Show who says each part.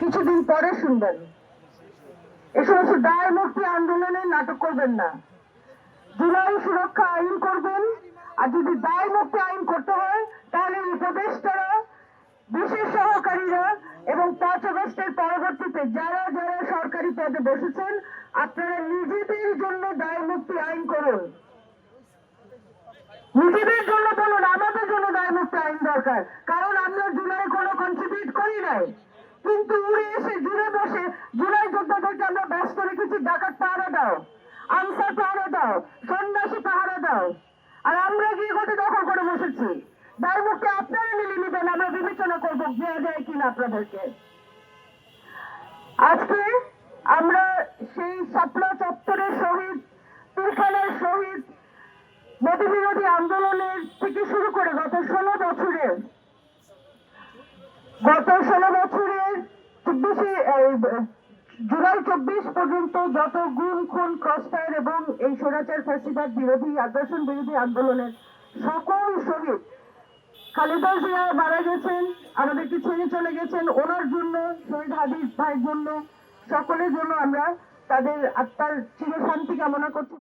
Speaker 1: কিছুদিন পরে শুনবেন। এ সমস্ত দায় মুক্তি আন্দোলনে নাটক করবেন না। জুলাই সুরক্ষা আইন করবেন, আর যদি দায় মুক্তি আইন করতে হয়, তাহলে উপদেষ্টারা, বিশেষ সহকারীরা এবং পাঁচ আগস্টের পরবর্তীতে যারা যারা সরকারি পদে বসেছেন, আপনারা নিজেদের জন্য দায় মুক্তি আইন করুন। নিজেদের জন্য বলুন, আমাদের জন্য দায় মুক্তি আইন দরকার। কারণ আমরা জুলাই কোনো কন্ট্রিবিউট করি নাই। কিন্তু উড়ে এসে জুড়ে বসে জুলাই যোদ্ধাদেরকে আমরা ব্যস্ত রেখেছি ডাকাত পাহারা দাও, আনসার পাহারা দাও, সন্ন্যাসী পাহারা দাও। আর আমরা গিয়ে গোটে দখল করে বসেছি। দায় মুক্তি আপনারা মিলে নেবেন, আমরা বিবেচনা করব দেওয়া যায় কিনা আপনাদেরকে। আজকে আমরা সেই শাপলা চত্বরের শহীদ পিলখানার শহীদ মোদী বিরোধী আন্দোলনের থেকে শুরু করে গত ষোলো বছরের গত ষোলো বছরের চব্বিশে জুলাই চব্বিশ পর্যন্ত যত গুম, খুন, ক্রসফায়ার এবং এই ফ্যাসিবাদ বিরোধী, আগ্রাসন বিরোধী আন্দোলনের সকল শহীদ খালেদা জিয়া মারা গেছেন আমাদেরকে ছেড়ে চলে গেছেন, ওনার জন্য, শহীদ হাবিব ভাইয়ের জন্য, সকলের জন্য আমরা তাদের আত্মার চিরশান্তি কামনা করছি।